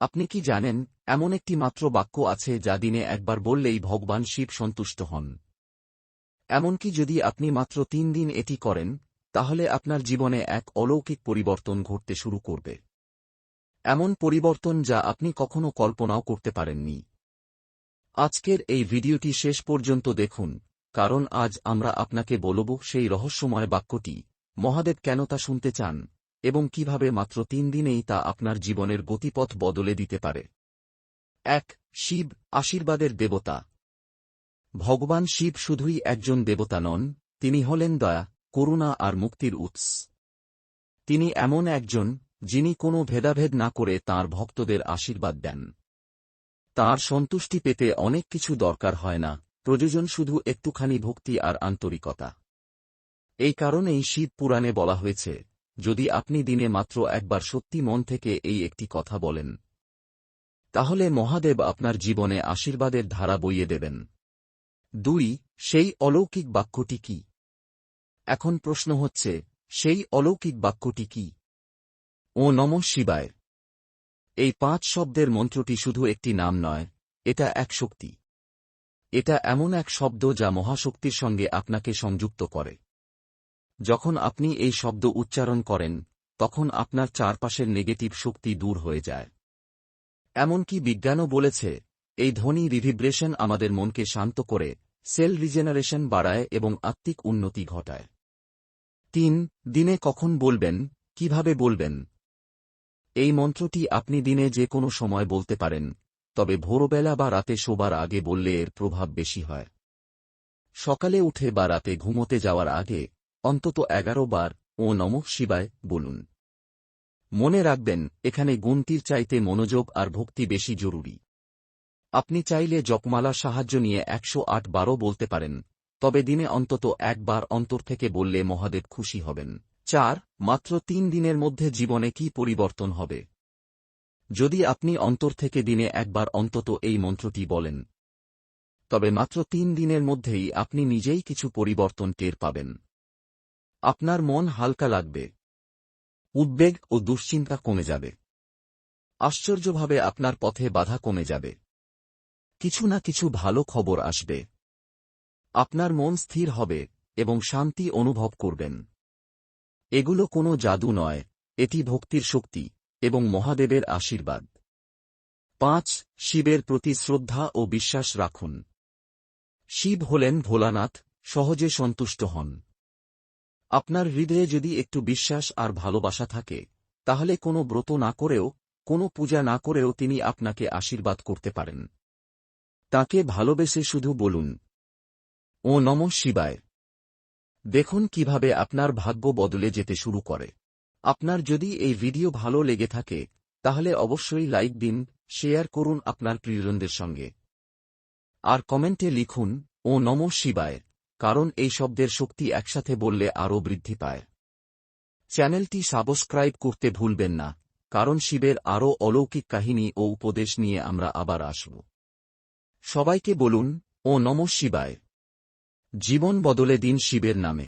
আপনি কি জানেন, এমন একটি মাত্র বাক্য আছে যা দিনে একবার বললেই ভগবান শিব সন্তুষ্ট হন। এমনকি যদি আপনি মাত্র তিন দিন এটি করেন, তাহলে আপনার জীবনে এক অলৌকিক পরিবর্তন ঘটতে শুরু করবে। এমন পরিবর্তন যা আপনি কখনো কল্পনাও করতে পারেননি। আজকের এই ভিডিওটি শেষ পর্যন্ত দেখুন, কারণ আজ আমরা আপনাকে বলব সেই রহস্যময় বাক্যটি, মহাদেব কেন তা শুনতে চান? এবং কীভাবে মাত্র তিন দিনেই তা আপনার জীবনের গতিপথ বদলে দিতে পারে। এক, শিব, আশীর্বাদের দেবতা। ভগবান শিব শুধুই একজন দেবতা নন, তিনি হলেন দয়া, করুণা আর মুক্তির উৎস। তিনি এমন একজন, যিনি কোনো ভেদাভেদ না করে তার ভক্তদের আশীর্বাদ দেন। তার সন্তুষ্টি পেতে অনেক কিছু দরকার হয় না, প্রয়োজন শুধু একটুখানি ভক্তি আর আন্তরিকতা। এই কারণেই শিব পুরাণে বলা হয়েছে যদি আপনি দিনে মাত্র একবার সত্যি মন থেকে এই একটি কথা বলেন, তাহলে মহাদেব আপনার জীবনে আশীর্বাদের ধারা বইয়ে দেবেন। দুই, সেই অলৌকিক বাক্যটি কি? এখন প্রশ্ন হচ্ছে, সেই অলৌকিক বাক্যটি কি? ও নম শিবায়। এই পাঁচ শব্দের মন্ত্রটি শুধু একটি নাম নয়, এটা এক শক্তি। এটা এমন এক শব্দ যা মহাশক্তির সঙ্গে আপনাকে সংযুক্ত করে। যখন আপনি এই শব্দ উচ্চারণ করেন, তখন আপনার চারপাশের নেগেটিভ শক্তি দূর হয়ে যায়। এমনকি বিজ্ঞানও বলেছে, এই ধ্বনি রিভিব্রেশন আমাদের মনকে শান্ত করে, সেল রিজেনারেশন বাড়ায় এবং আত্মিক উন্নতি ঘটায়। তিন, দিনে কখন বলবেন, কীভাবে বলবেন? এই মন্ত্রটি আপনি দিনে যে কোনো সময় বলতে পারেন, তবে ভোরবেলা বা রাতে শোবার আগে বললে এর প্রভাব বেশি হয়। সকালে উঠে বা রাতে ঘুমোতে যাওয়ার আগে অন্তত এগারো বার, ও নম শিবায়, বলুন। মনে রাখবেন, এখানে গুনতির চাইতে মনোযোগ আর ভক্তি বেশি জরুরি। আপনি চাইলে জপমালার সাহায্য নিয়ে একশো আট বারও বলতে পারেন, তবে দিনে অন্তত একবার অন্তর থেকে বললে মহাদেব খুশি হবেন। চার, মাত্র তিন দিনের মধ্যে জীবনে কি পরিবর্তন হবে? যদি আপনি অন্তর থেকে দিনে একবার অন্তত এই মন্ত্রটি বলেন। তবে মাত্র তিন দিনের মধ্যেই আপনি নিজেই কিছু পরিবর্তন টের পাবেন। আপনার মন হালকা লাগবে। উদ্বেগ ও দুশ্চিন্তা কমে যাবে। আশ্চর্যভাবে আপনার পথে বাধা কমে যাবে। কিছু না কিছু ভালো খবর আসবে। আপনার মন স্থির হবে এবং শান্তি অনুভব করবেন। এগুলো কোনো জাদু নয়, এটি ভক্তির শক্তি এবং মহাদেবের আশীর্বাদ। পাঁচ, শিবের প্রতি শ্রদ্ধা ও বিশ্বাস রাখুন। শিব হলেন ভোলানাথ, সহজে সন্তুষ্ট হন। আপনার হৃদয়ে যদি একটু বিশ্বাস আর ভালোবাসা থাকে, তাহলে কোনো ব্রত না করেও, কোনো পূজা না করেও তিনি আপনাকে আশীর্বাদ করতে পারেন। তাকে ভালোবেসে শুধু বলুন, ও নম শিবায়। দেখুন কীভাবে আপনার ভাগ্য বদলে যেতে শুরু করে। আপনার যদি এই ভিডিও ভালো লেগে থাকে, তাহলে অবশ্যই লাইক দিন, শেয়ার করুন আপনার প্রিয়জনদের সঙ্গে। আর কমেন্টে লিখুন, ও নম শিবায়। কারণ এই শব্দের শক্তি একসাথে বললে আরও বৃদ্ধি পায়। চ্যানেলটি সাবস্ক্রাইব করতে ভুলবেন না, কারণ শিবের আরও অলৌকিক কাহিনী ও উপদেশ নিয়ে আমরা আবার আসব। সবাইকে বলুন, ও নম শিবায়। জীবন বদলে দিন শিবের নামে।